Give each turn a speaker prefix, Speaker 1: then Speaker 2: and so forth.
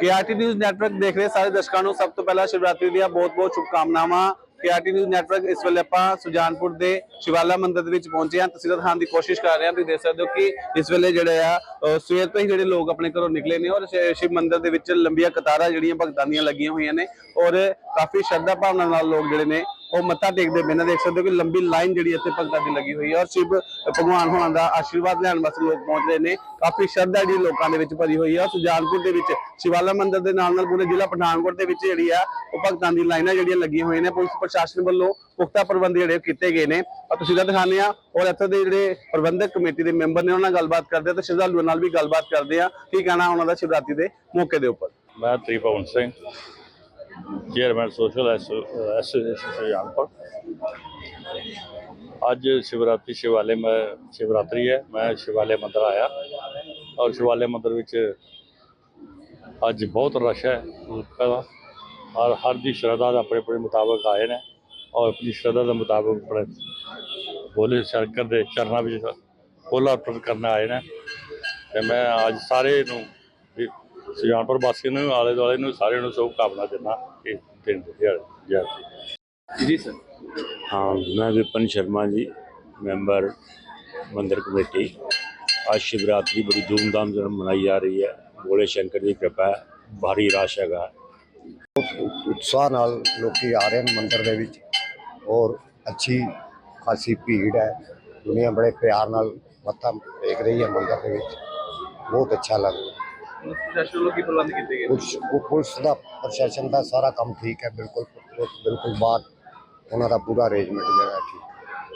Speaker 1: KRT news network ਦੇਖ ਰਹੇ ਸਾਰੇ ਦਰਸ਼ਕਾਂ ਨੂੰ। ਸਭ ਤੋਂ ਪਹਿਲਾਂ ਸ਼ਿਵਰਾਤਰੀ ਦੀਆਂ ਬਹੁਤ-ਬਹੁਤ ਸ਼ੁਭਕਾਮਨਾਵਾਂ। ਕੇਆਰਟੀ ਨਿਊਜ਼ ਨੈਟਵਰਕ ਇਸ ਵੇਲੇ ਆਪਾਂ ਸੁਜਾਨਪੁਰ ਦੇ ਸ਼ਿਵਾਲਾ ਮੰਦਿਰ ਦੇ ਵਿੱਚ ਪਹੁੰਚੇ ਹਾਂ। ਤਸਵੀਰਾਂ ਦਿਖਾਉਣ ਦੀ ਕੋਸ਼ਿਸ਼ ਕਰ ਰਹੇ ਹਾਂ। ਤੁਸੀਂ ਦੇਖ ਸਕਦੇ ਹੋ ਕਿ ਇਸ ਵੇਲੇ ਜਿਹੜੇ ਆ, ਅਹ, ਸਵੇਰ ਤੋਂ ਹੀ ਜਿਹੜੇ ਲੋਕ ਆਪਣੇ ਘਰੋਂ ਨਿਕਲੇ ਨੇ ਔਰ ਸ਼ਿ- ਸ਼ਿਵ ਮੰਦਿਰ ਦੇ ਵਿੱਚ ਲੰਬੀਆਂ ਕਤਾਰਾਂ ਜਿਹੜੀਆਂ ਭਗਤਾਂ ਦੀਆਂ ਲੱਗੀਆਂ ਹੋਈਆਂ ਨੇ ਔਰ ਕਾਫੀ ਸ਼ਰਧਾ ਭਾਵਨਾ ਨਾਲ ਲੋਕ ਜਿਹੜੇ ਨੇ ਉਹ ਮੱਥਾ ਟੇਕਦੇ ਬਿਨਾਂ ਦੇਖ ਸਕਦੇ ਹੋ ਕਿ ਲੰਬੀ ਲਾਈਨ ਜਿਹੜੀ ਇੱਥੇ ਭਗਤਾਂ ਦੀ ਲੱਗੀ ਹੋਈ ਹੈ ਔਰ ਸ਼ਿਵ ਭਗਵਾਨ ਹੋਣਾ ਦਾ ਆਸ਼ੀਰਵਾਦ ਲੈਣ ਵਾਸਤੇ ਲੋਕ ਪਹੁੰਚ ਰਹੇ ਨੇ। ਕਾਫੀ ਸ਼ਰਧਾ ਜਿਹੜੀ ਲੋਕਾਂ ਦੇ ਵਿੱਚ ਭਰੀ ਹੋਈ ਹੈ ਸੁਜਾਨਪੁਰ ਦੇ ਵਿੱਚ ਸ਼ਿਵਾਲਾ ਮੰਦਿਰ ਦੇ ਨਾਲ ਨਾਲ ਪੂਰੇ ਜ਼ਿਲ੍ਹਾ ਪਠਾਨਕੋਟ ਦੇ ਵਿੱਚ ਜਿਹੜੀ ਆ, ਉਹ ਭਗਤਾਂ ਦੀ ਲਾਈਨਾਂ ਜਿਹੜੀਆਂ ਲੱਗੀਆਂ ਹੋਈਆਂ ਨੇ। ਪੁਲਿਸ ਪ੍ਰਸ਼ਾਸਨ ਵੱਲੋਂ ਪੁਖਤਾ ਪ੍ਰਬੰਧ ਜਿਹੜੇ ਕੀਤੇ ਗਏ ਨੇ। ਔਰ ਤੁਸੀਂ ਤਾਂ ਦਿਖਾਉਂਦੇ ਆ, ਔਰ ਇੱਥੇ ਦੇ ਜਿਹੜੇ ਪ੍ਰਬੰਧਕ ਕਮੇਟੀ ਦੇ ਮੈਂਬਰ ਨੇ, ਉਹਨਾਂ ਨਾਲ ਗੱਲਬਾਤ ਕਰਦੇ ਆ ਤੇ ਸ਼ਰਧਾਲੂਆਂ ਨਾਲ ਵੀ ਗੱਲਬਾਤ ਕਰਦੇ ਆ। ਕੀ ਕਹਿਣਾ ਉਹਨਾਂ ਦਾ ਸ਼ਿਵਰਾਤਰੀ ਦੇ ਮੌਕੇ ਦੇ ਉੱਪਰ?
Speaker 2: ਮੈਂ Tripwan Singh. Chairman social association Sujanpur ਅੱਜ ਸ਼ਿਵਰਾਤਰੀ ਸ਼ਿਵਾਲੇ ਮੈਂ, ਸ਼ਿਵਰਾਤਰੀ ਹੈ। ਮੈਂ ਸ਼ਿਵਾਲੇ ਮੰਦਰ ਆਇਆ ਔਰ ਸ਼ਿਵਾਲੇ ਮੰਦਰ ਵਿੱਚ ਅੱਜ ਬਹੁਤ ਰਸ਼ ਹੈ ਲੋਕਾਂ ਦਾ। ਔਰ ਹਰ ਦੀ ਸ਼ਰਧਾ ਦਾ ਆਪਣੇ ਆਪਣੇ ਮੁਤਾਬਕ ਆਏ ਨੇ ਔਰ ਆਪਣੀ ਸ਼ਰਧਾ ਦੇ ਮੁਤਾਬਕ ਆਪਣੇ ਬੋਲੇ ਸਰਕਰ ਦੇ ਚਰਨਾਂ ਵਿੱਚ ਕੋਲਾ ਅਰਪਣ ਕਰਨ ਆਏ ਨੇ। ਤੇ ਮੈਂ ਅੱਜ ਸਾਰੇ ਨੂੰ ਸੁਜਾਨਪੁਰ ਵਾਸੀਆਂ ਨੂੰ ਆਲੇ ਦੁਆਲੇ ਨੂੰ ਸਾਰਿਆਂ ਨੂੰ ਸ਼ੁਭ ਕਾਮਨਾ ਦਿੰਦਾ ਇਸ ਦਿਨ ਦੇ ਦਿਹਾੜੇ ਜੈ
Speaker 1: ਜੀ ਸਰ।
Speaker 3: ਹਾਂ ਮੈਂ ਵਿਪਨ ਸ਼ਰਮਾ ਜੀ ਮੈਂਬਰ ਮੰਦਰ ਕਮੇਟੀ। ਅੱਜ ਸ਼ਿਵਰਾਤਰੀ ਬੜੀ ਧੂਮਧਾਮ ਨਾਲ ਮਨਾਈ ਜਾ ਰਹੀ ਹੈ। ਭੋਲੇ ਸ਼ੰਕਰ ਦੀ ਕਿਰਪਾ ਭਾਰੀ ਰਾਸ਼ ਹੈਗਾ।
Speaker 4: ਉਤਸ਼ਾਹ ਨਾਲ ਲੋਕੀ ਆ ਰਹੇ ਨੇ ਮੰਦਰ ਦੇ ਵਿੱਚ। ਔਰ ਅੱਛੀ ਖਾਸੀ ਭੀੜ ਹੈ। ਦੁਨੀਆ ਬੜੇ ਪਿਆਰ ਨਾਲ ਮੱਥਾ ਟੇਕ ਰਹੀ ਹੈ ਮੰਦਰ ਦੇ ਵਿੱਚ। ਬਹੁਤ ਅੱਛਾ ਲੱਗਦਾ
Speaker 1: ਪ੍ਰਸ਼ਾਸਨ ਵੱਲੋਂ ਕੀ ਪ੍ਰਬੰਧ ਕੀਤੇ ਗਏ?
Speaker 4: ਪੁਲਿਸ ਪੁਲਿਸ ਦਾ ਪ੍ਰਸ਼ਾਸਨ ਦਾ ਸਾਰਾ ਕੰਮ ਠੀਕ ਹੈ, ਬਿਲਕੁਲ ਬਿਲਕੁਲ ਬਾਹਰ ਉਹਨਾਂ ਦਾ ਪੂਰਾ ਅਰੇਂਜਮੈਂਟ ਜਿਹੜਾ ਠੀਕ